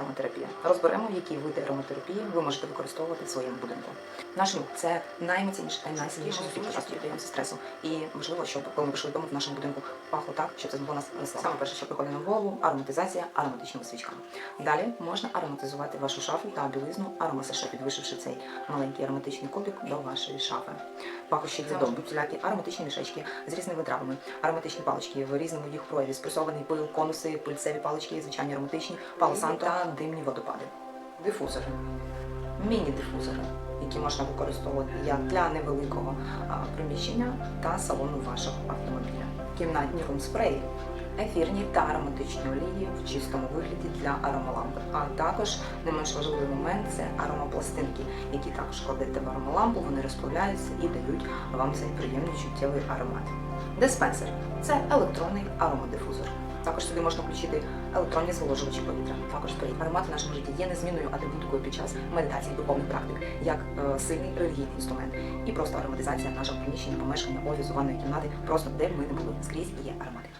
ароматерапія. Розберемо, які види ароматерапії ви можете використовувати в своєму будинку. Наш нюх – це найміцніше та найсильніше зустріча часто піддаємося стресу. І важливо, щоб коли ми прийшли дому в нашому будинку пахло так, щоб це змогло нас. Саме перше, що приходить на голову, ароматизація ароматичними свічками. Далі можна ароматизувати вашу шафу та білизну аромасаше, підвищивши цей маленький ароматичний кубик до вашої шафи. Пахощі для дому, всілякі ароматичні мішечки з різними травами, ароматичні палички в різному їх прояві, спресований пил, конуси, пильцеві палички, звичайні ароматичні, палосанто та димні водопади. Дифузори, міні-дифузори, які можна використовувати як для невеликого приміщення та салону вашого автомобіля. Кімнатні румспреї, ефірні та ароматичні олії в чистому вигляді для аромалампи. А також не менш важливий момент це аромапластинки, які також кладете в аромалампу, вони розплавляються і дають вам цей приємний чуттєвий аромат. Диспенсер це електронний аромадифузор. Також сюди можна включити електронні зволожувачі повітря. Також стоїть аромат в нашому житті є незмінною атрибутикою під час медитації, духовних практик, як е, сильний релігійний інструмент. І просто ароматизація нашого приміщення, помешкання, офісу, ванної кімнати, просто де б ми не були скрізь є аромати.